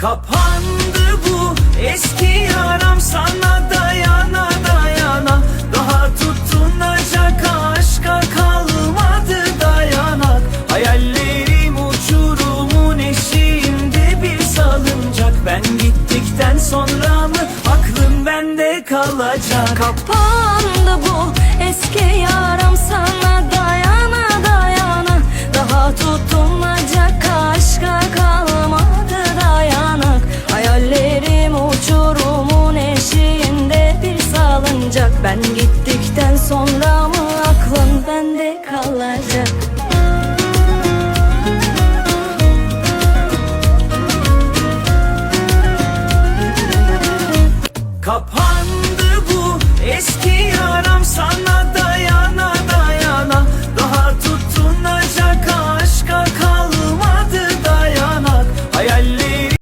Kapandı bu eski yaram sana dayana dayana. Daha tutunacak aşka kalmadı dayanak. Hayallerim uçurumun eşiğinde bir salıncak. Ben gittikten sonra mı aklım bende kalacak? Kapandı bu eski yaram sana dayana dayana. Daha tutun Ben gittikten sonra mı aklın bende kalacak. Kapandı bu eski